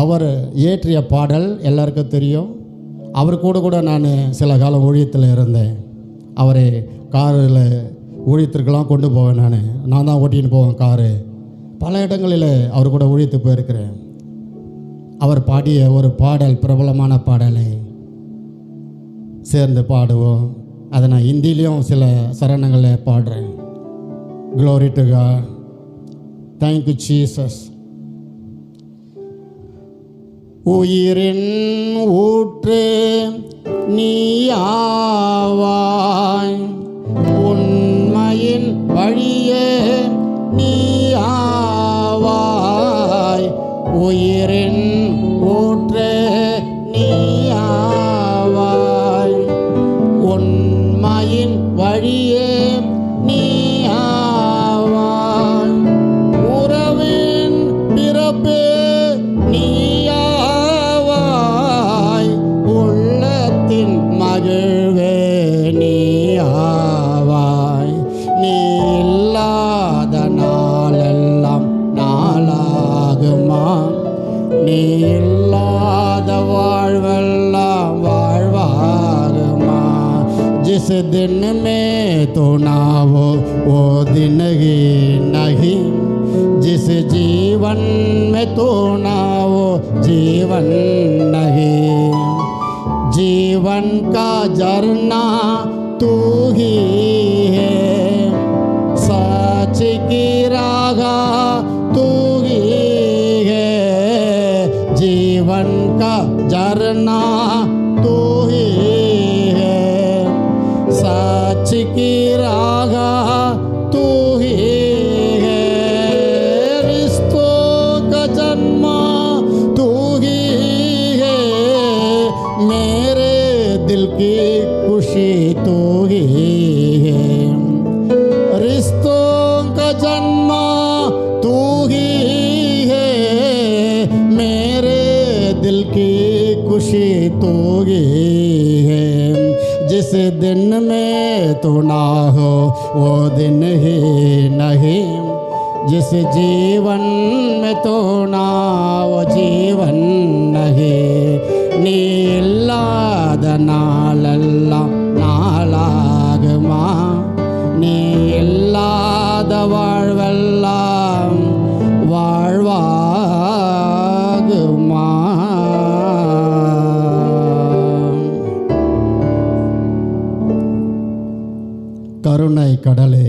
அவர் இயற்றிய பாடல் எல்லாருக்கும் தெரியும். அவர் கூட கூட நான் சில காலம் ஊழியத்தில் இருந்தேன். அவரை காரில் ஊழியத்திற்கெல்லாம் கொண்டு போவேன் நான். நான் தான் ஓட்டின்னு போவேன் காரு. பல இடங்களில் அவர் கூட ஊழியத்து போயிருக்கிறேன். அவர் பாடிய ஒரு பாடல் பிரபலமான பாடலை சேர்ந்து பாடுவோம். அதை நான் ஹிந்திலையும் சில சரணங்களில் பாடுறேன். Glory to God thank you Jesus உயிரின் ஊற்று நீயா நீயாவாய் நீ இல்லாத நாளெல்லாம் நாளாகுமா நீ இல்லாத வாழ்வெல்லாம் வாழ்வாகுமா जिस दिन में तो ना हो वो दिन ही नहीं जिस जीवन में तो ना हो जीवन नहीं जीवन का झरना तू ही है। सच की रागा तू ही है। जीवन का झरना तो ही है। रिश्तों का जन्म तू ही है। मेरे दिल की खुशी तो ही है। जिस दिन में तू ना हो, वो दिन ही नहीं। जिस जीवन में तो ना वो जीवन नहीं। नीला दना लल्ला। நாளாகுமா நீ இல்லாத வாழ்வெல்லாம் வாழ்வாகுமா? கருணை கடலே